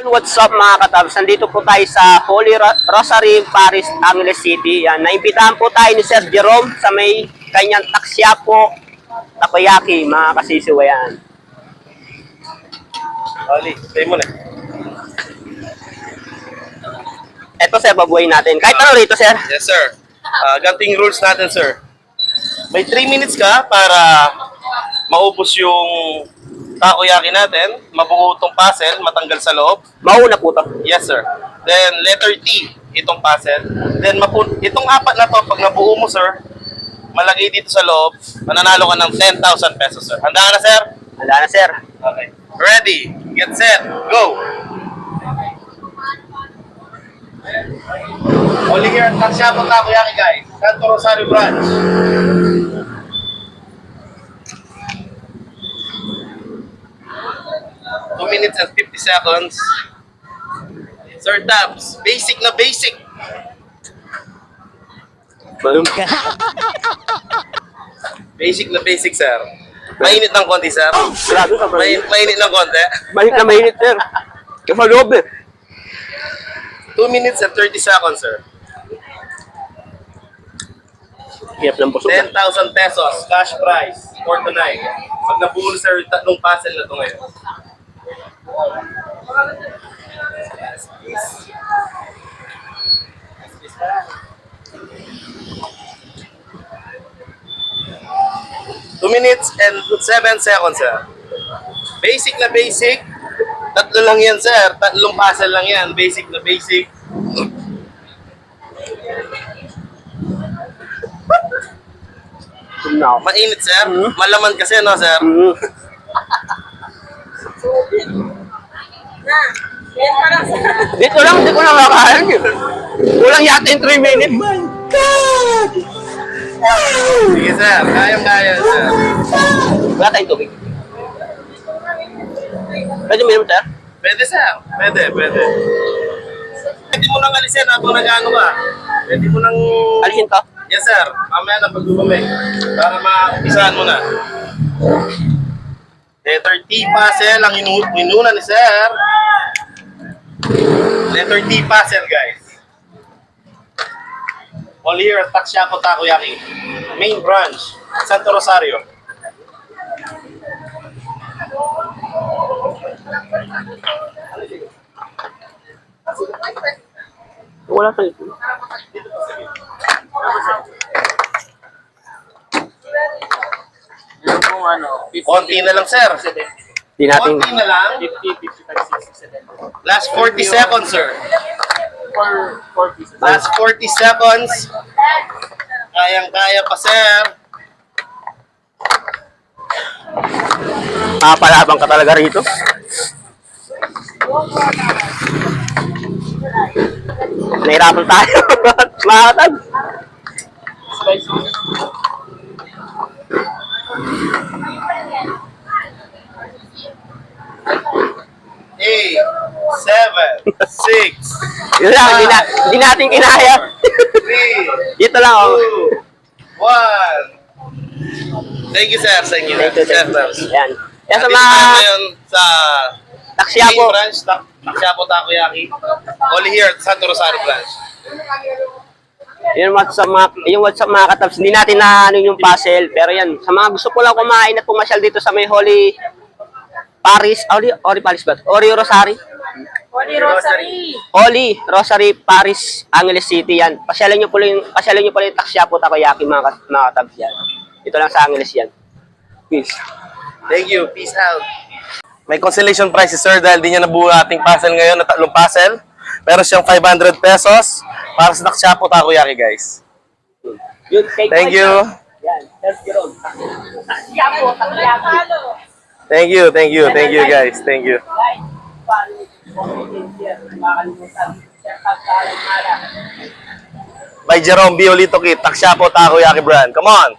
What's up mga katabs? Nandito po tayo sa Holy Ro- Rosary, Paris, Angeles City. Yan. Naimbitahan po tayo ni Sir Jerome sa may kanyang taksyapo, takoyaki, mga kasisiwa yan. Ali, tayo mo na. Eto sir, babuhay natin. Kahit ano rito sir. Yes, sir. Uh, ganting rules natin, sir. May 3 minutes ka para maubos yung takoyaki natin, mabuo itong puzzle, matanggal sa loob. Mauna po to. Yes, sir. Then, letter T, itong puzzle. Then, mapu- itong apat na to, pag nabuo mo, sir, malagay dito sa loob, mananalo ka ng 10,000 pesos, sir. Handa ka na, sir? Handa na sir. Okay. Ready, get set, go! Only here at Taksyapo Takoyaki, guys. Santo Rosario Branch. Two minutes and 50 seconds. Sir Tabs, basic na basic. Balum ka. Basic na basic, sir. Mainit ng konti, sir. Grabe ka bro. Main, mainit ng konti. Mahit na mahinit sir. Kasi loob eh. 2 minutes and 30 seconds, sir. Hirap ng busog. 10,000 pesos cash prize for tonight. Pag nabuo sir, tatlong puzzle na to ngayon. Two minutes and seven seconds, sir. Basic na basic. Tatlo lang yan, sir. Tatlong puzzle lang yan. Basic na basic. Ako. Mainit, sir. Mhm. Malaman kasi, no, sir? Mm. Dito lang, hindi ko na makain. Kulang yata yung 3 minutes. Sige, sir. Kayang-kaya, sir. Wala tayong tubig. Pwede minum sir? Pwede, sir. Pwede, pwede. Pwede mo nang alisin habang nag-ano ka. Pwede mo nang... Alisin to? Yes, sir. Mamaya na pag bumalik. Para ma-umpisahan mo na. Letter T puzzle ang inu inuna ni sir. Letter T puzzle, guys. All here at Taksyapo Takoyaki. Main branch, Santo Rosario. Wala sa ito. Yung kung ano, 50, Konti na lang, sir. Hindi natin. Konti na lang. 50, 55, 67. Last 40 seconds, sir. For, for pieces. Last 40 seconds. Kayang-kaya pa, sir. Mapalabang ka talaga rito. Nahirapan tayo. Makakatag. 6. Yun lang, hindi, na, ah. hindi natin kinaya. 3. Ito lang, oh. 1. Thank you, sir. Thank you. Thank you, sir. Yan. Yan sa mga... Ngayon sa... Taksiapo. Branch, ta Taksiapo Takoyaki. Only here at Santo Rosario Branch. Yun what sa mga yung what sa mga kataps, hindi natin na ano yung puzzle, pero yan, sa mga gusto ko lang kumain at pumasyal dito sa may Holy Paris, Ori, Ori Paris ba? Ori Rosari. Holy Rosary! Holy Rosary Paris, Angeles City yan. Pasyalan nyo po yung, pasyalan nyo po yung Taksyapo Takoyaki mga, kat- mga katabs yan. Ito lang sa Angeles yan. Peace. Thank you. Peace out. May consolation prize si sir dahil di niya nabuo ating puzzle ngayon na tatlong puzzle. Meron siyang 500 pesos para sa Taksyapo Takoyaki, guys. Yun, take Thank you. Yan, Sir Jerome. Taksyapo Takoyaki. Thank you, thank you, thank you guys. Thank you. By Jerome Biolito Kit, Taksyapo Takoyaki brand. Come on.